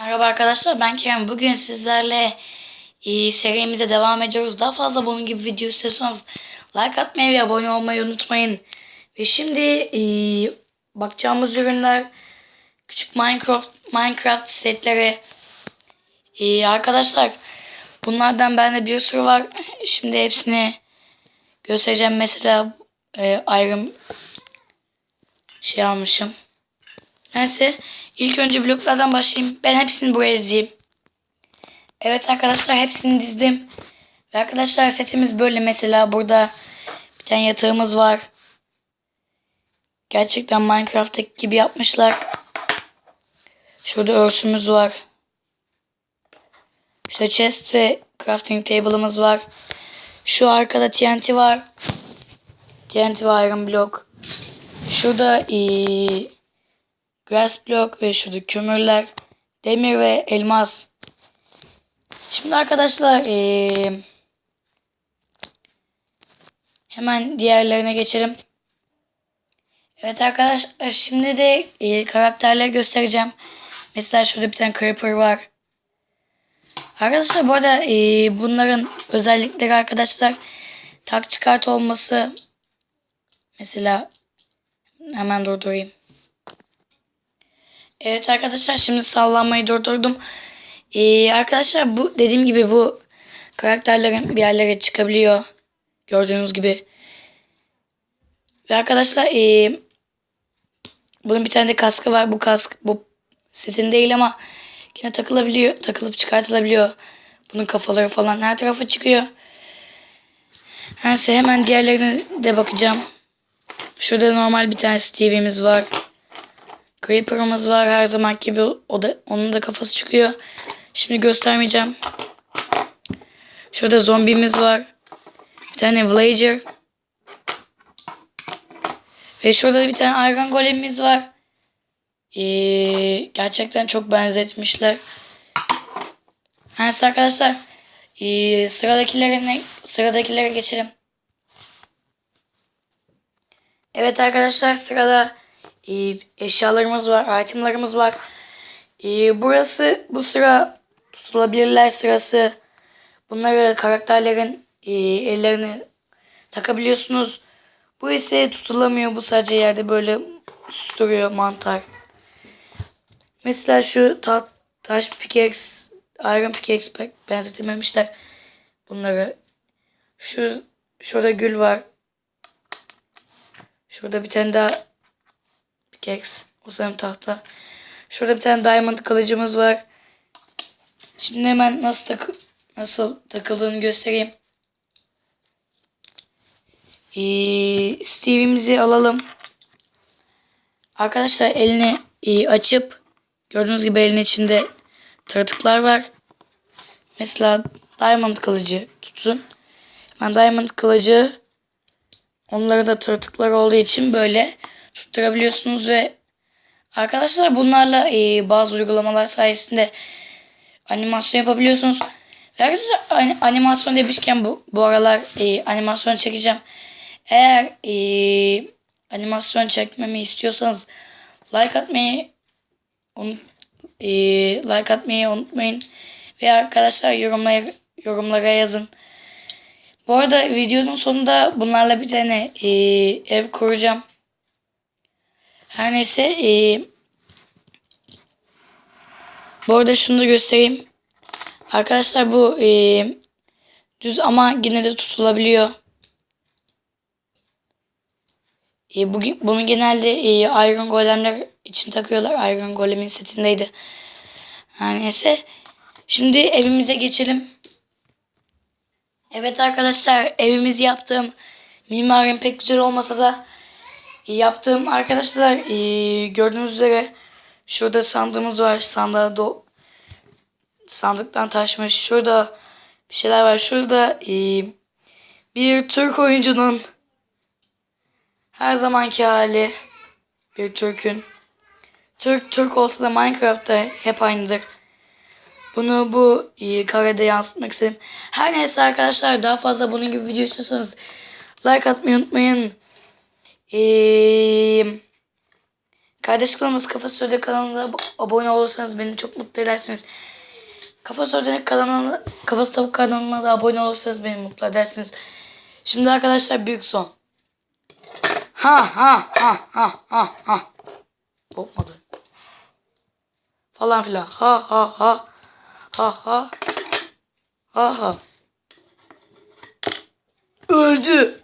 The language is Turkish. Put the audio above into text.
Merhaba arkadaşlar ben Kerem. Bugün sizlerle e, serimize devam ediyoruz. Daha fazla bunun gibi video istiyorsanız like atmayı ve abone olmayı unutmayın. Ve şimdi e, bakacağımız ürünler küçük Minecraft Minecraft setleri. E, arkadaşlar bunlardan bende bir sürü var. Şimdi hepsini göstereceğim. Mesela e, Iron şey almışım. Neyse ilk önce bloklardan başlayayım. Ben hepsini buraya dizeyim. Evet arkadaşlar hepsini dizdim. Ve arkadaşlar setimiz böyle mesela burada bir tane yatağımız var. Gerçekten Minecraft'taki gibi yapmışlar. Şurada örsümüz var. Şurada chest ve crafting table'ımız var. Şu arkada TNT var. TNT ve iron block. Şurada ee, grass block ve şurada kömürler, demir ve elmas. Şimdi arkadaşlar ee, hemen diğerlerine geçelim. Evet arkadaşlar şimdi de ee, karakterleri göstereceğim. Mesela şurada bir tane creeper var. Arkadaşlar bu arada ee, bunların özellikleri arkadaşlar tak çıkart olması mesela hemen durdurayım. Evet arkadaşlar şimdi sallanmayı durdurdum. Ee, arkadaşlar bu dediğim gibi bu karakterlerin bir yerlere çıkabiliyor. Gördüğünüz gibi. Ve arkadaşlar ee, bunun bir tane de kaskı var. Bu kask bu setin değil ama yine takılabiliyor. Takılıp çıkartılabiliyor. Bunun kafaları falan her tarafa çıkıyor. Neyse hemen diğerlerine de bakacağım. Şurada normal bir tane Stevie'miz var. Creeper'ımız var her zaman gibi. O da onun da kafası çıkıyor. Şimdi göstermeyeceğim. Şurada zombimiz var. Bir tane villager. Ve şurada bir tane iron golemimiz var. Ee, gerçekten çok benzetmişler. Neyse arkadaşlar. Ee, sıradakilere, sıradakilere geçelim. Evet arkadaşlar sırada e, eşyalarımız var, itemlarımız var. E, burası bu sıra tutulabilirler sırası. Bunları karakterlerin e, ellerini takabiliyorsunuz. Bu ise tutulamıyor. Bu sadece yerde böyle duruyor mantar. Mesela şu ta taş pickaxe, iron pickaxe benzetememişler bunları. Şu şurada gül var. Şurada bir tane daha pickaxe. O sanırım tahta. Şurada bir tane diamond kılıcımız var. Şimdi hemen nasıl takı nasıl takıldığını göstereyim. Ee, Steve'imizi alalım. Arkadaşlar elini e, açıp gördüğünüz gibi elin içinde tırtıklar var. Mesela diamond kılıcı tutun. Ben diamond kılıcı onları da tırtıklar olduğu için böyle tutturabiliyorsunuz ve arkadaşlar bunlarla e, bazı uygulamalar sayesinde animasyon yapabiliyorsunuz. Ve arkadaşlar an- animasyon demişken bu, bu aralar e, animasyon çekeceğim. Eğer e, animasyon çekmemi istiyorsanız like atmayı unut, e, like atmayı unutmayın. Ve arkadaşlar yorumlara, yorumlara yazın. Bu arada videonun sonunda bunlarla bir tane e, ev kuracağım. Her neyse e, bu arada şunu da göstereyim. Arkadaşlar bu e, düz ama yine de tutulabiliyor. E, bugün, bunu genelde e, Iron Golemler için takıyorlar. Iron Golem'in setindeydi. Her neyse. Şimdi evimize geçelim. Evet arkadaşlar evimizi yaptım. Mimarim pek güzel olmasa da yaptığım arkadaşlar e, gördüğünüz üzere şurada sandığımız var. Sandığa do sandıktan taşmış. Şurada bir şeyler var. Şurada e, bir Türk oyuncunun her zamanki hali bir Türk'ün. Türk Türk olsa da Minecraft'ta hep aynıdır. Bunu bu e, karede yansıtmak istedim. Her neyse arkadaşlar daha fazla bunun gibi video istiyorsanız like atmayı unutmayın. Ee, Kardeş kanalımız Kafa Sözde kanalına ab- abone olursanız beni çok mutlu edersiniz. Kafa Sözde kanalına, Kafası Tavuk kanalına da abone olursanız beni mutlu edersiniz. Şimdi arkadaşlar büyük son. Ha ha ha ha ha ha. Kopmadı. Falan filan. Ha ha ha. Ha ha. Ha ha. Öldü.